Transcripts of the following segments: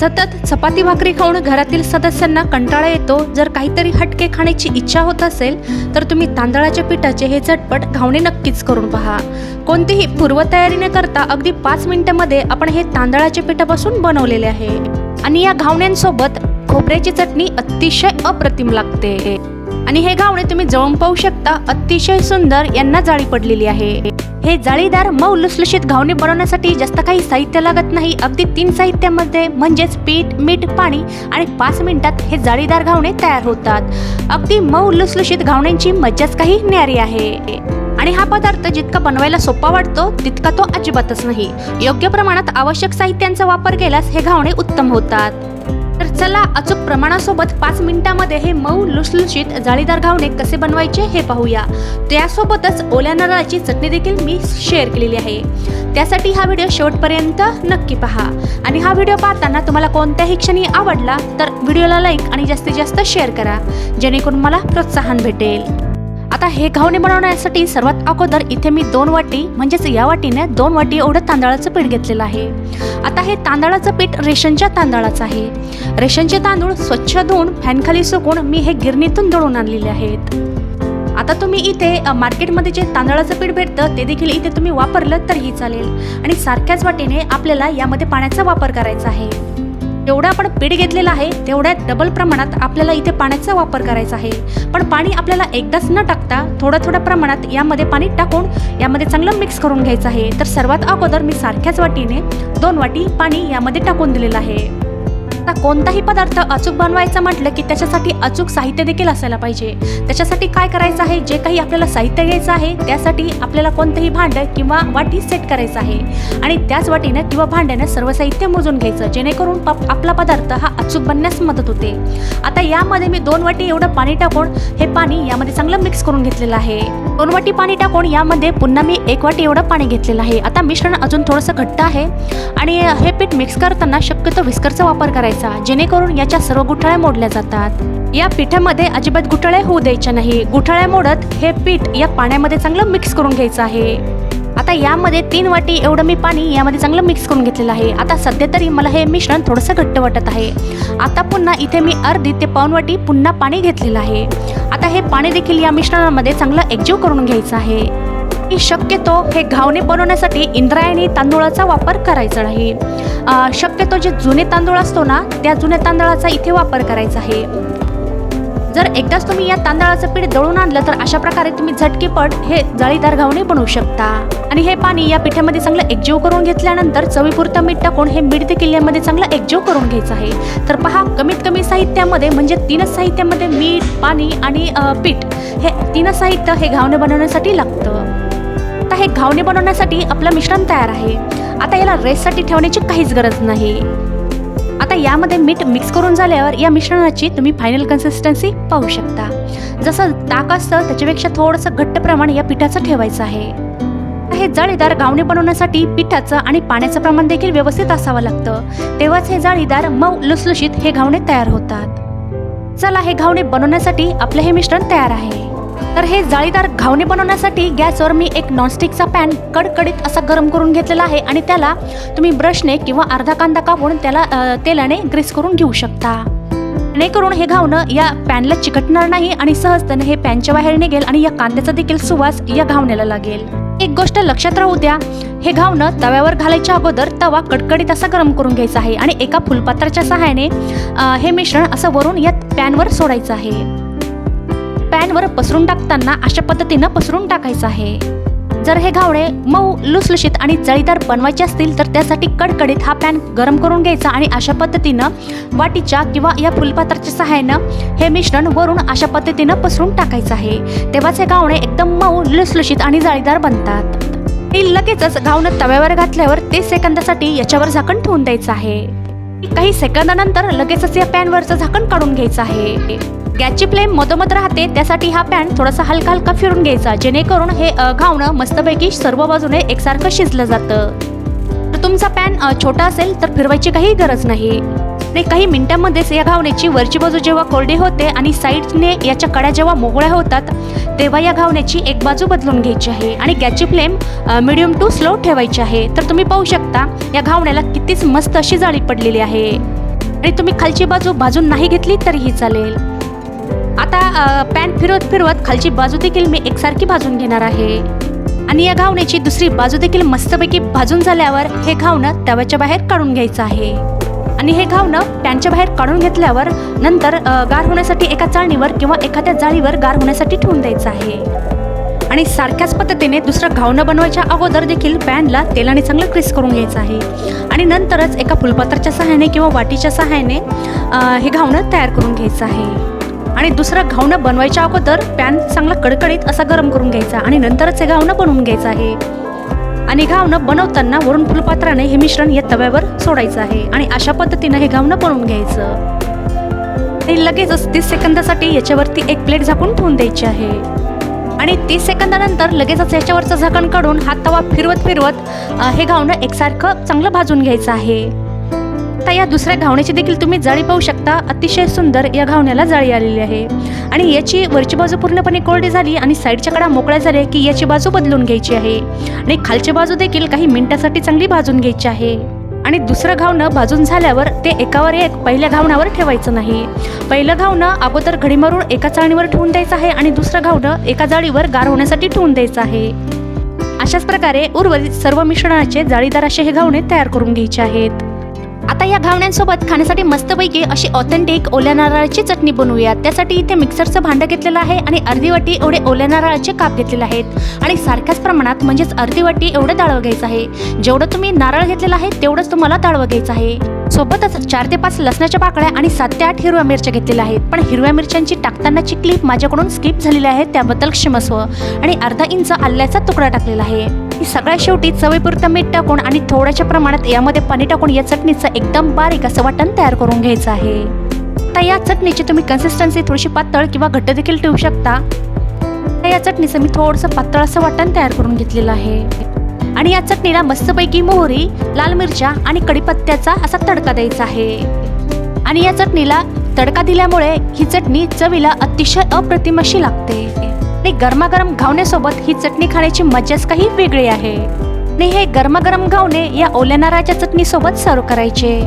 सतत चपाती भाकरी खाऊन घरातील सदस्यांना कंटाळा येतो. जर काहीतरी हटके खाण्याची इच्छा होत असेल तर तुम्ही तांदळाच्या पिठाचे हे झटपट घावणे नक्कीच करून पहा. कोणतीही पूर्वतयारी न करता अगदी पाच मिनिटांमध्ये आपण हे तांदळाच्या पिठापासून बनवलेले आहे. आणि या घावण्यांसोबत खोबऱ्याची चटणी अतिशय अप्रतिम लागते. आणि हे घावणे तुम्ही जवळ पाहू शकता. अतिशय सुंदर यांना जाळी पडलेली आहे. हे जाळीदार मऊ लुसलुशीत घावणे बनवण्यासाठी जास्त काही साहित्य लागत नाही. अगदी तीन साहित्यामध्ये म्हणजेच पीठ मीठ पाणी आणि पाच मिनिटात हे जाळीदार घावणे तयार होतात. अगदी मऊ लुसलुशीत घावण्यांची मज्जाच काही न्यारी आहे. आणि हा पदार्थ जितका बनवायला सोपा वाटतो तितका तो अजिबातच नाही. योग्य प्रमाणात आवश्यक साहित्यांचा वापर केल्यास हे घावणे उत्तम होतात. तर चला अचूक प्रमाणासोबत पाच मिनिटांमध्ये हे मऊ लुसलुशीत जाळीदार घावणे कसे बनवायचे हे पाहूया. त्यासोबतच ओल्या नारळाची चटणी देखील मी शेअर केलेली आहे. त्यासाठी हा व्हिडिओ शेवटपर्यंत नक्की पहा. आणि हा व्हिडिओ पाहताना तुम्हाला कोणत्याही क्षणी आवडला तर व्हिडिओला लाईक आणि जास्तीत जास्त शेअर करा जेणेकरून मला प्रोत्साहन भेटेल. आता हे घावणे बनवण्यासाठी सर्वात अगोदर इथे मी दोन वाटी म्हणजेच या वाटीने दोन वाटी एवढं तांदळाचं पीठ घेतलेलं आहे. आता हे तांदळाचं पीठ रेशनच्या तांदळाचं आहे. रेशनचे तांदूळ स्वच्छ धुवून फॅनखाली सुकून मी हे गिरणीतून दळून आणलेले आहेत. आता तुम्ही इथे मार्केटमध्ये जे तांदळाचं पीठ भेटतं ते देखील इथे तुम्ही वापरलं तरीही चालेल. आणि सारख्याच वाटीने आपल्याला यामध्ये पाण्याचा वापर करायचा आहे. जेवढं आपण पीठ घेतलेलं आहे तेवढ्या डबल प्रमाणात आपल्याला इथे पाण्याचा वापर करायचा आहे. पण पाणी आपल्याला एकदाच न टाकता थोड्या थोड्या प्रमाणात यामध्ये पाणी टाकून यामध्ये चांगलं मिक्स करून घ्यायचं आहे. तर सर्वात अगोदर मी सारख्याच वाटीने दोन वाटी पाणी यामध्ये टाकून दिलेलं आहे. आता कोणताही पदार्थ अचूक बनवायचा म्हटलं की त्याच्यासाठी अचूक साहित्य देखील असायला पाहिजे. त्याच्यासाठी काय करायचं आहे? जे काही आपल्याला साहित्य घ्यायचं आहे त्यासाठी आपल्याला कोणतंही भांडं किंवा वाटी सेट करायचं आहे. आणि त्याच वाटीनं किंवा भांड्यानं सर्व साहित्य मोजून घ्यायचं जेणेकरून आपला पदार्थ हा अचूक बनण्यास मदत होते. आता यामध्ये मी दोन वाटी एवढं पाणी टाकून हे पाणी यामध्ये चांगलं मिक्स करून घेतलेलं आहे. दोन वाटी पाणी टाकून यामध्ये पुन्हा मी एक वाटी एवढं पाणी घेतलेलं आहे. आता मिश्रण अजून थोडंसं घट्ट आहे. आणि हे पीठ मिक्स करताना शक्यतो विस्करचा वापर करायचा जेणेकरून याच्या सर्व गुठळ्या मोडल्या जातात. या पिठामध्ये अजिबात गुठळ्या होऊ द्यायच्या नाही. गुठळ्या मोडत हे पीठ या पाण्यामध्ये चांगलं मिक्स करून घ्यायचं आहे. आता यामध्ये तीन वाटी एवढं मी पाणी यामध्ये चांगलं मिक्स करून घेतलेलं आहे. आता सध्या तरी मला हे मिश्रण थोडंसं घट्ट वाटत आहे. आता पुन्हा इथे मी अर्धी ते पाऊन वाटी पुन्हा पाणी घेतलेलं आहे. आता हे पाणी देखील या मिश्रणामध्ये चांगलं एकजीव करून घ्यायचं आहे. की शक्यतो हे घावणे बनवण्यासाठी इंद्रायणी तांदूळाचा वापर करायचा नाही. शक्यतो जे जुने तांदूळ असतो ना त्या जुन्या तांदळाचा इथे वापर करायचा आहे. जर एकदाच तुम्ही या तांदळाचं पीठ दळून आणलं तर अशा प्रकारे तुम्ही झटकीपट हे जाळीदार घावणे बनवू शकता. आणि हे पाणी या पिठामध्ये चांगलं एकजीव करून घेतल्यानंतर चवीपुरतं मीठ टाकून हे मीठ देखील यामध्ये चांगलं एकजीव करून घ्यायचं आहे. तर पहा कमीत कमी साहित्यामध्ये म्हणजे तीनच साहित्यामध्ये मीठ पाणी आणि पीठ हे तीनच साहित्य हे घावणे बनवण्यासाठी लागतं. हे घावणे बनवण्यासाठी आपलं मिश्रण तयार आहे. आता याला रेससाठी ठेवण्याची काहीच गरज नाही. आता यामध्ये मीठ मिक्स करून झाल्यावर या मिश्रणाची तुम्ही फायनल कन्सिस्टन्सी पाहू शकता. जसं ताक असतं त्याच्यापेक्षा थोडंसं घट्ट प्रमाण या पिठाचं ठेवायचं आहे. हे जाळीदार गावणे बनवण्यासाठी पिठाचं आणि पाण्याचं प्रमाण देखील व्यवस्थित असावं लागतं. तेव्हाच हे जाळीदार मऊ लुसलुशीत हे घावणे तयार होतात. चला हे घावणे बनवण्यासाठी आपलं हे मिश्रण तयार आहे. तर हे जाळीदार घावणे बनवण्यासाठी गॅसवर मी एक नॉनस्टिकचा पॅन कडकडीत असा गरम करून घेतलेला आहे आणि त्याला तुम्ही ब्रशने किंवा अर्धा कांदा कापून त्याला तेलाने ग्रीस करून घेऊ शकता. जेणेकरून हे घावणं या पॅनला चिकटणार नाही आणि सहजतेने हे पॅनच्या बाहेर निघेल आणि या कांद्याचा देखील सुवास या घावण्याला लागेल. एक गोष्ट लक्षात राहू द्या हे घावणं तव्यावर घालायच्या अगोदर तवा कडकडीत असा गरम करून घ्यायचा आहे आणि एका फुलपात्राच्या सहाय्याने हे मिश्रण असं वरून या पॅनवर सोडायचं आहे. पॅनवर पसरून टाकताना अशा पद्धतीनं पसरून टाकायचं आहे. जर हे घावणे मऊ लुसलुशीत आणि जळीदार बनवायचे असतील तर त्यासाठी कडकडीत हा पॅन गरम करून घ्यायचा आणि अशा पद्धतीनं वाटीच्या किंवा या फुलपात्राच्या सहाय्यानं हे मिश्रण वरून अशा पद्धतीनं पसरून टाकायचं आहे. तेव्हाच हे घावणे एकदम मऊ लुसलुशीत आणि जाळीदार बनतात. हे लगेचच घावणं तव्यावर घातल्यावर तीस सेकंदासाठी याच्यावर झाकण ठेवून द्यायचं आहे. काही सेकंदानंतर लगेचच या पॅनवरचं झाकण काढून घ्यायचं आहे. गॅसची फ्लेम मधोमध राहते त्यासाठी हा पॅन थोडासा हलका हलका फिरून घ्यायचा जेणेकरून हे घावणं मस्तपैकी सर्व बाजूने एकसारखं शिजलं जातं. तर तुमचा पॅन छोटा असेल तर फिरवायची काही गरज नाही. आणि काही मिनिटांमध्येच या घावण्याची वरची बाजू जेव्हा कोरडी होते आणि साईडने याच्या कड्या जेव्हा मोकळ्या होतात तेव्हा या घावण्याची एक बाजू बदलून घ्यायची आहे आणि गॅसची फ्लेम मिडियम टू स्लो ठेवायची आहे. तर तुम्ही पाहू शकता या घावण्याला कितीच मस्त अशी जाळी पडलेली आहे. आणि तुम्ही खालची बाजू भाजून नाही घेतली तरीही चालेल. आता पॅन फिरवत फिरवत खालची बाजू देखील मी एकसारखी भाजून घेणार आहे. आणि या घावण्याची दुसरी बाजू देखील मस्तपैकी भाजून झाल्यावर हे घावणं तव्याच्या बाहेर काढून घ्यायचं आहे. आणि हे घावणं पॅनच्या बाहेर काढून घेतल्यावर नंतर गार होण्यासाठी एका चाळणीवर किंवा एखाद्या जाळीवर गार होण्यासाठी ठेवून द्यायचं आहे. आणि सारख्याच पद्धतीने दुसरं घावणं बनवायच्या अगोदर देखील पॅनला तेलाने चांगलं क्रिस करून घ्यायचं आहे. आणि नंतरच एका फुलपात्राच्या सहाय्याने किंवा वाटीच्या सहाय्याने हे घावणं तयार करून घ्यायचं आहे. आणि दुसरं घावणं बनवायच्या अगोदर पॅन चांगला कडकडीत असा गरम करून घ्यायचा आणि नंतरच हे घावणं बनवून घ्यायचं आहे. आणि घावणं बनवताना वरून फुलपात्राने हे मिश्रण या तव्यावर सोडायचं आहे आणि अशा पद्धतीनं हे घावणं बनवून घ्यायचं. आणि लगेचच तीस सेकंदासाठी याच्यावरती एक प्लेट झाकून ठेवून द्यायची आहे. आणि तीस सेकंदानंतर लगेचच याच्यावरचं झाकण काढून हात तवा फिरवत फिरवत हे घावणं एकसारखं चांगलं भाजून घ्यायचं आहे. आता या दुसऱ्या घावण्याची देखील तुम्ही जाळी पाहू शकता. अतिशय सुंदर या घावण्याला जाळी आलेली आहे. आणि याची वरची बाजू पूर्णपणे कोरडी झाली आणि साईडच्या कडा मोकळ्या झाल्या की याची बाजू बदलून घ्यायची आहे. आणि खालची बाजू देखील काही मिनिटासाठी चांगली भाजून घ्यायची आहे. आणि दुसरं घावणं भाजून झाल्यावर ते एकावर एक पहिल्या घावणावर ठेवायचं नाही. पहिलं घावणं अगोदर घडी मारून एका चाळणीवर ठेवून द्यायचं आहे आणि दुसरं घावणं एका जाळीवर गार होण्यासाठी ठेवून द्यायचं आहे. अशाच प्रकारे उर्वरित सर्व मिश्रणाचे जाळीदार असे हे घावणे तयार करून घ्यायचे आहेत. आता या घावण्यांसोबत खाण्यासाठी मस्तपैकी अशी ऑथेंटिक ओल्या नारळाची चटणी बनवूया. त्यासाठी इथे मिक्सरचं भांडं घेतलेलं आहे आणि अर्धी वाटी एवढे ओल्या नारळाचे काप घेतलेले आहेत. आणि सारख्याच प्रमाणात म्हणजेच अर्धी वाटी एवढं डाळवं घ्यायचं आहे. जेवढं तुम्ही नारळ घेतलेलं आहे तेवढंच तुम्हाला डाळवं घ्यायचं आहे. सोबतच चार ते पाच लसणाच्या पाकळ्या आणि सात ते आठ हिरव्या मिरच्या घेतलेल्या आहेत. पण हिरव्या मिरच्यांची टाकतानाची क्लिप माझ्याकडून स्किप झालेली आहे त्याबद्दल क्षमस्व. आणि अर्धा इंच आल्याचा तुकडा टाकलेला आहे. ही सगळ्यात शेवटी चवीपुरतं मीठ टाकून आणि थोड्याशा प्रमाणात यामध्ये पाणी टाकून या चटणीचं एकदम बारीक असं वाटण तयार करून घ्यायचं आहे. आता या चटणीची तुम्ही कन्सिस्टन्सी थोडीशी पातळ किंवा घट्ट देखील ठेवू शकता. या चटणीचं मी थोडंसं पातळ असं वाटण तयार करून घेतलेलं आहे. आणि या चटणीला मस्तपैकी मोहरी लाल मिरच्या आणि कढीपत्त्याचा असा तडका द्यायचा आहे. आणि या चटणीला तडका दिल्यामुळे ही चटणी चवीला अतिशय अप्रतिम अशी लागते. आणि गरमागरम घावण्यासोबत ही चटणी खाण्याची मजाच काही वेगळी आहे. आणि हे गरमागरम घावणे या ओल्या नारळाच्या चटणीसोबत सर्व करायचे.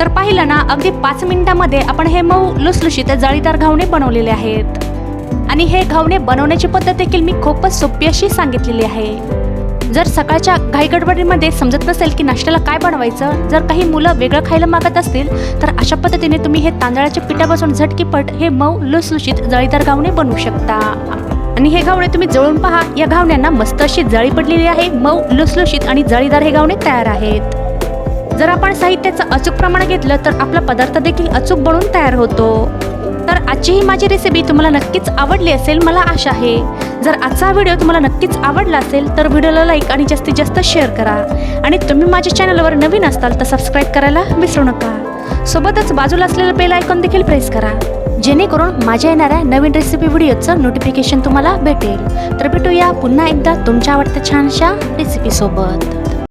तर पाहिलं ना अगदी पाच मिनिटामध्ये आपण हे मऊ लुसलुशीत जाळीदार घावणे बनवलेले आहेत. आणि हे घावणे बनवण्याची पद्धत देखील मी खूपच सोपी अशी सांगितलेली आहे. जर सकाळच्या घाईगडबडीमध्ये समजत नसेल की नाश्त्याला काय बनवायचं जर काही मुलं वेगळं खायला मागत असतील तर अशा पद्धतीने तुम्ही हे तांदळाच्या पिठापासून झटकीपट हे मऊ लुसलुशीत जाळीदार घावणे बनवू शकता. आणि हे घावणे तुम्ही जळून पहा. या घावण्यांना मस्त अशी जाळी पडलेली आहे. मऊ लुसलुशीत आणि जाळीदार हे घावणे तयार आहेत. जर आपण साहित्याचं अचूक प्रमाण घेतलं तर आपला पदार्थ देखील अचूक बनून तयार होतो. तर आजची ही माझी रेसिपी तुम्हाला नक्कीच आवडली असेल मला आशा आहे. जर आजचा व्हिडिओ तुम्हाला नक्कीच आवडला असेल तर व्हिडिओला लाईक आणि जास्तीत जास्त शेअर करा. आणि तुम्ही माझ्या चॅनलवर नवीन असताल तर सबस्क्राईब करायला विसरू नका. सोबतच बाजूला असलेलं बेल आयकॉन देखील प्रेस करा. जेणेकरून माझ्या येणाऱ्या नवीन रेसिपी व्हिडिओचं नोटिफिकेशन तुम्हाला भेटेल. तर भेटूया पुन्हा एकदा तुमच्या आवडत्या छानशा रेसिपीसोबत